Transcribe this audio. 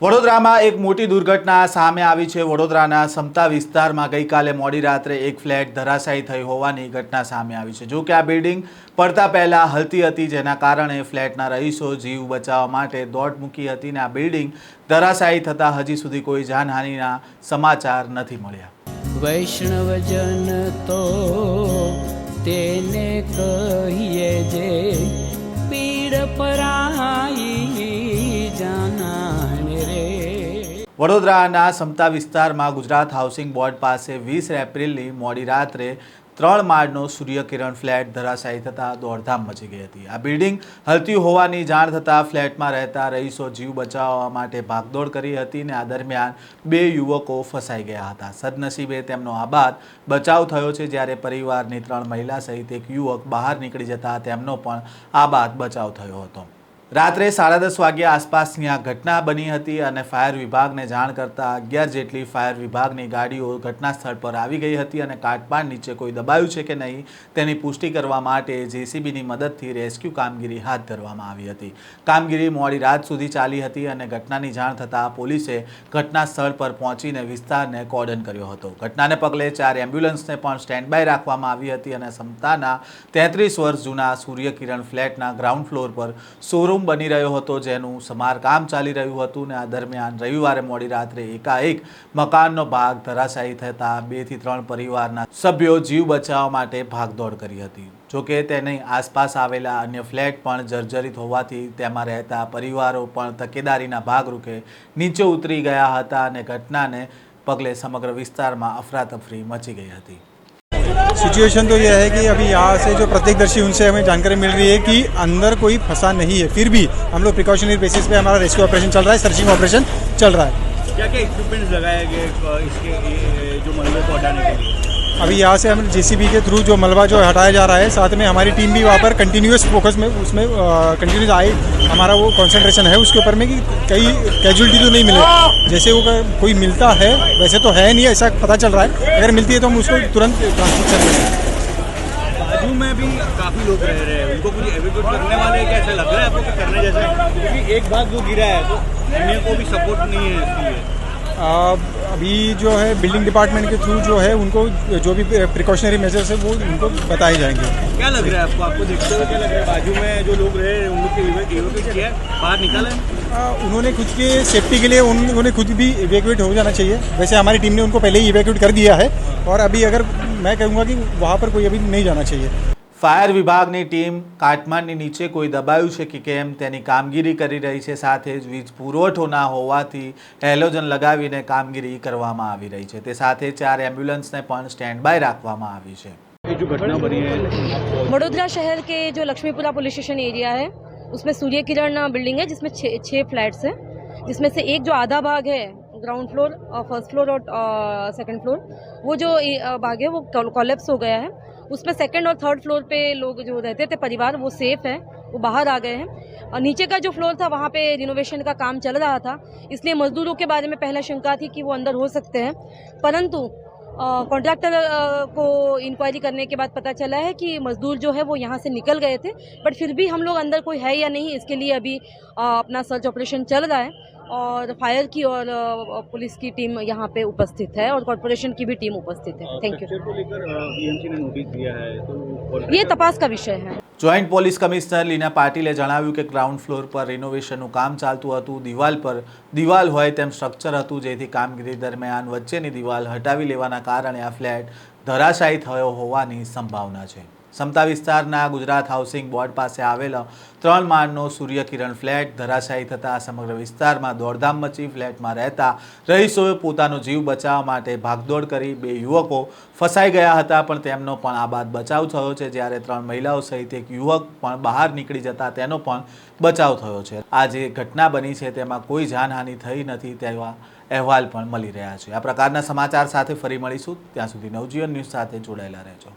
વડોદરામાં એક મોટી દુર્ઘટના સામે આવી છે. વડોદરાના સમતા વિસ્તારમાં ગઈકાલે મોડી રાત્રે એક ફ્લેટ ધરાશાયી થઈ હોવાની ઘટના સામે આવી છે. જો કે આ બિલ્ડિંગ પડતા પહેલાં હલતી હતી, જેના કારણે ફ્લેટના રહીશો જીવ બચાવવા માટે દોટ મૂકી હતી અને આ બિલ્ડિંગ ધરાશાયી થતાં હજી સુધી કોઈ જાનહાનિના સમાચાર નથી મળ્યા. વૈષ્ણવજન તો તેને કહીએ જે પીડ પરાઈ વડોદરાના સમતા વિસ્તારમાં ગુજરાત હાઉસિંગ બોર્ડ પાસે વીસ એપ્રિલની મોડી રાત્રે ત્રણ માળનો સૂર્યકિરણ ફ્લેટ ધરાશાયી થતાં દોડધામ મચી ગઈ હતી. આ બિલ્ડિંગ હલતી હોવાની જાણ થતાં ફ્લેટમાં રહેતા રહીશો જીવ બચાવવા માટે ભાગદોડ કરી હતી અને આ દરમિયાન બે યુવકો ફસાઈ ગયા હતા. સદનસીબે તેમનો આબાદ બચાવ થયો છે જ્યારે પરિવારની ત્રણ મહિલા સહિત એક યુવક બહાર નીકળી જતા તેમનો પણ આબાદ બચાવ થયો હતો. રાત્રે સાડા દસ વાગ્યા આસપાસની આ ઘટના બની હતી અને ફાયર વિભાગને જાણ કરતાં અગિયાર જેટલી ફાયર વિભાગની ગાડીઓ ઘટના સ્થળ પર આવી ગઈ હતી અને કાટપાડ નીચે કોઈ દબાયું છે કે નહીં તેની પુષ્ટિ કરવા માટે જેસીબીની મદદથી રેસ્ક્યુ કામગીરી હાથ ધરવામાં આવી હતી. કામગીરી મોડી રાત સુધી ચાલી હતી અને ઘટનાની જાણ થતાં પોલીસે ઘટના સ્થળ પર પહોંચીને વિસ્તારને કોર્ડન કર્યો હતો. ઘટનાને પગલે ચાર એમ્બ્યુલન્સને પણ સ્ટેન્ડ બાય રાખવામાં આવી હતી અને સમતાના તેત્રીસ વર્ષ જૂના સૂર્યકિરણ ફ્લેટના ગ્રાઉન્ડ ફ્લોર પર શોરૂમ બની રહ્યો હતો, જેનું સમારકામ ચાલી રહ્યું હતું ને આ દરમિયાન રવિવારે મોડી રાત્રે એકાએક મકાનનો ભાગ ધરાશાયી થતાં બેથી ત્રણ પરિવારના સભ્યો જીવ બચાવવા માટે ભાગદોડ કરી હતી. જોકે તેની આસપાસ આવેલા અન્ય ફ્લેટ પણ જર્જરિત હોવાથી તેમાં રહેતા પરિવારો પણ તકેદારીના ભાગરૂપે નીચે ઉતરી ગયા હતા અને ઘટનાને પગલે સમગ્ર વિસ્તારમાં અફરાતફરી મચી ગઈ હતી. सिचुएशन तो यह है कि अभी यहाँ से जो प्रत्यक्षदर्शी, उनसे हमें जानकारी मिल रही है कि अंदर कोई फंसा नहीं है। फिर भी हम लोग प्रिकॉशनरी बेसिस पे हमारा रेस्क्यू ऑपरेशन चल रहा है सर्चिंग ऑपरेशन चल रहा है। क्या क्या इक्विपमेंट्स लगाए गए इसके जो मंदिर को हटाने के लिए? अभी यहाँ से हम जेसीबी के थ्रू जो मलबा जो हटाया जा रहा है, साथ में हमारी टीम भी वहाँ पर कंटिन्यूस फोकस में, उसमें कंटिन्यूस आए। हमारा वो कंसंट्रेशन है उसके ऊपर में कि कई कैजुअलिटी तो नहीं मिले। जैसे वो कोई मिलता है, वैसे तो है नहीं, ऐसा पता चल रहा है। अगर मिलती है तो हम उसको तुरंत ट्रांसपोर्ट कर देंगे। में भी काफ़ी लोग रह रहे हैं। उनको कुछ करने वाले ऐसा लग रहा है आपको करने जैसा क्योंकि एक भाग जो गिरा है तो को भी सपोर्ट नहीं है अभी जो है बिल्डिंग डिपार्टमेंट के थ्रू जो है उनको जो भी प्रिकॉशनरी मेजर्स है वो उनको बताए जाएँगे। क्या लग रहा है आपको? आपको देखते हुए क्या लग रहा है? बाजू में जो लोग रहे उन लोग के एविक्यूट किया है? बाहर निकाला उन्होंने खुद के सेफ्टी के लिए उन, उन्होंने खुद भी इवैक्यूएट हो जाना चाहिए। वैसे हमारी टीम ने उनको पहले ही इवैक्यूएट कर दिया है। और अभी अगर मैं कहूँगा कि वहाँ पर कोई अभी नहीं जाना चाहिए। ફાયર વિભાગની ટીમ કાટમાળની નીચે કોઈ દબાયું છે કે કેમ તેની કામગીરી કરી રહી છે સાથે જ વીજ પુરવઠો ના હોવાથી હેલોજન લગાવીને કામગીરી કરવામાં આવી રહી છે તે સાથે ચાર એમ્બ્યુલન્સને પણ સ્ટેન્ડ બાય રાખવામાં આવી છે ये जो घटना बनी है वडोदरा शहर के जो लक्ष्मीपुरा पुलिस स्टेशन एरिया है उसमें सूर्य किरण बिल्डिंग है जिसमें छः छः फ्लैट्स हैं जिसमें से एक जो आधा भाग है ग्राउंड फ्लोर फर्स्ट फ्लोर और सेकंड फ्लोर वो जो ए, अ, भाग है वो कॉलेप्स हो गया है उसमें सेकंड और थर्ड फ्लोर पे लोग जो रहते थे परिवार वो सेफ़ है वो बाहर आ गए हैं। और नीचे का जो फ्लोर था वहाँ पे रिनोवेशन का काम चल रहा था। इसलिए मजदूरों के बारे में पहला शंका थी कि वो अंदर हो सकते हैं। परंतु कॉन्ट्रैक्टर को इंक्वायरी करने के बाद पता चला है कि मजदूर जो है वो यहाँ से निकल गए थे। बट फिर भी हम लोग अंदर कोई है या नहीं इसके लिए अभी अ, अपना सर्च ऑपरेशन चल रहा है। और फायर की और अ, पुलिस की टीम यहाँ पे उपस्थित है और कॉरपोरेशन की भी टीम उपस्थित है थैंक यू स्ट्रक्चर को लेकर बीएमसी ने नोटिस दिया है तो ये तपास का विषय है જોઈન્ટ પોલીસ કમિશનર લીના પાટીલે જણાવ્યું કે ગ્રાઉન્ડ ફ્લોર પર રિનોવેશનનું કામ ચાલતું હતું દિવાલ પર દિવાલ હોય તેમ સ્ટ્રક્ચર હતું જેથી કામગીરી દરમિયાન વચ્ચેની દિવાલ હટાવી લેવાના કારણે આ ફ્લેટ ધરાશાયી થયો હોવાની સંભાવના છે સમતા વિસ્તારના ગુજરાત હાઉસિંગ બોર્ડ પાસે આવેલો ત્રણ માળનો સૂર્યકિરણ ફ્લેટ ધરાશાયી થતાં સમગ્ર વિસ્તારમાં દોડધામ મચી ફ્લેટમાં રહેતા રહીશોએ પોતાનો જીવ બચાવવા માટે ભાગદોડ કરી બે યુવકો ફસાઈ ગયા હતા, પણ તેમનો પણ આ બાદ બચાવ થયો છે. જ્યારે ત્રણ મહિલાઓ સહિત એક યુવક પણ બહાર નીકળી જતા તેનો પણ બચાવ થયો છે. આ જે ઘટના બની છે, તેમાં કોઈ જાનહાનિ થઈ નથી તેવા અહેવાલ પણ મળી રહ્યા છે. આ પ્રકારના સમાચાર સાથે ફરી મળીશું. ત્યાં સુધી નવજીવન ન્યૂઝ સાથે જોડાયેલા રહેજો.